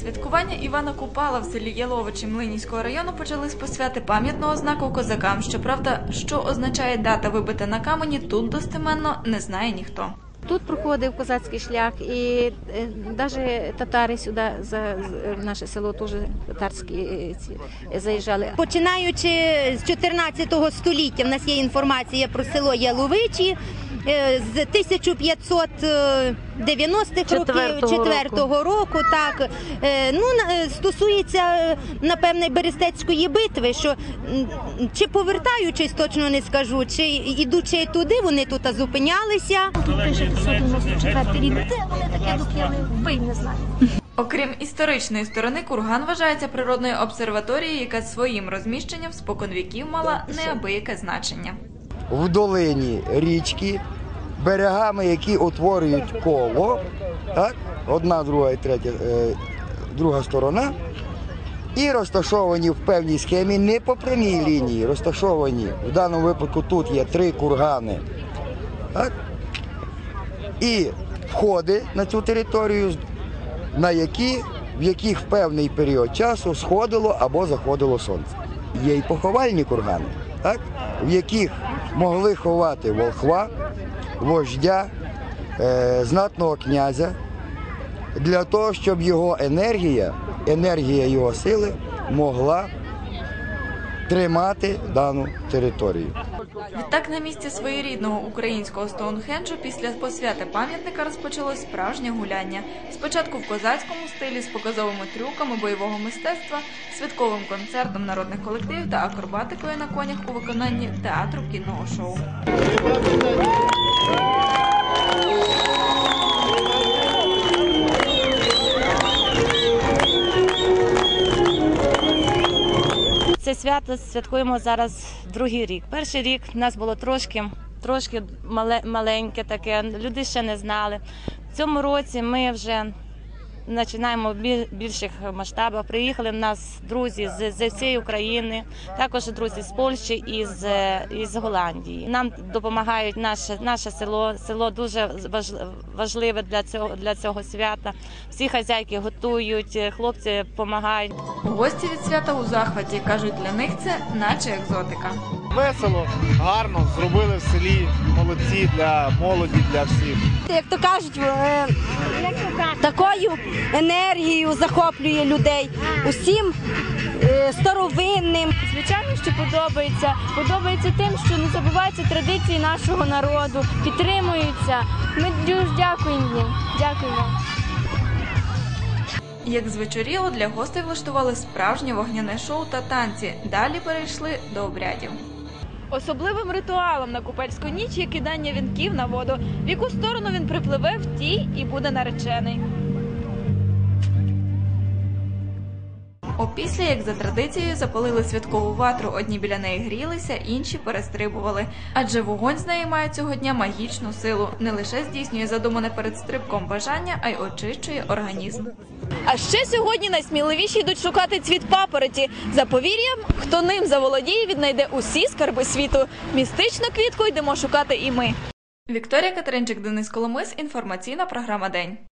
Святкування Івана Купала в селі Яловичі Млинівського району почали з посвяти пам'ятного знаку козакам. Щоправда, що означає дата вибита на камені, тут достеменно не знає ніхто. Тут проходив козацький шлях, і навіть татари сюди за наше село теж татарські е, е, заїжджали. Починаючи з 14 століття, в нас є інформація про село Яловичі. Е, З 1590-х років, Четвертого року, так Е, ну на- е, стосується е, напевне Берестецької битви, що чи повертаючись, точно не скажу, чи ідучи туди, вони тут зупинялися. Тут пише 594 рік. Де вони таке докіли? Вбий, не знаю. Окрім історичної сторони, курган вважається природною обсерваторією, яка своїм розміщенням споконвіків мала неабияке значення. в долині річки, берегами, які утворюють коло, так? одна, друга і третя, е, друга сторона, і розташовані в певній схемі не по прямій лінії, розташовані. В даному випадку тут є три кургани. Так? І входи на цю територію, на які, в яких в певний період часу сходило або заходило сонце. Є й поховальні кургани, так? в яких могли ховати волхва, вождя, е, знатного князя, для того, щоб його енергія, енергія його сили могла тримати дану територію. Відтак, на місці своєрідного українського Стоунхенджу після посвяти пам'ятника розпочалось справжнє гуляння. Спочатку в козацькому стилі з показовими трюками бойового мистецтва, святковим концертом народних колективів та акробатикою на конях у виконанні театру кінного шоу. Це свято святкуємо зараз другий рік. Перший рік в нас було трошки, трошки мале, маленьке таке, люди ще не знали. В цьому році ми вже починаємо в біль- більших масштабах. Приїхали в нас друзі з, з всієї України, також друзі з Польщі і з, із Голландії. Нам допомагають наше, наше село. Село дуже важ- важливе для цього, для цього свята. Всі хазяйки готують, хлопці допомагають. Гості від свята у захваті кажуть, для них це наче екзотика. Весело, гарно, зробили в селі молодці для молоді, для всіх. Як то кажуть, е, такою енергією захоплює людей усім е, старовинним. Звичайно, що подобається. Подобається тим, що не забуваються традиції нашого народу, підтримуються. Ми дуже дякуємо їм. Дякуємо. Як звечоріло, для гостей влаштували справжнє вогняне шоу та танці. Далі перейшли до обрядів. Особливим ритуалом на купельську ніч є кидання вінків на воду. В яку сторону він припливе, в тій і буде наречений. Опісля, як за традицією, запалили святкову ватру. Одні біля неї грілися, інші перестрибували. Адже вогонь з неї має цього дня магічну силу. Не лише здійснює задумане перед стрибком бажання, а й очищує організм. А ще сьогодні найсміливіші йдуть шукати цвіт папороті. За повір'ям, хто ним заволодіє, віднайде усі скарби світу. Містичну квітку йдемо шукати і ми. Вікторія Катеринчик, Денис Коломис. Інформаційна програма День.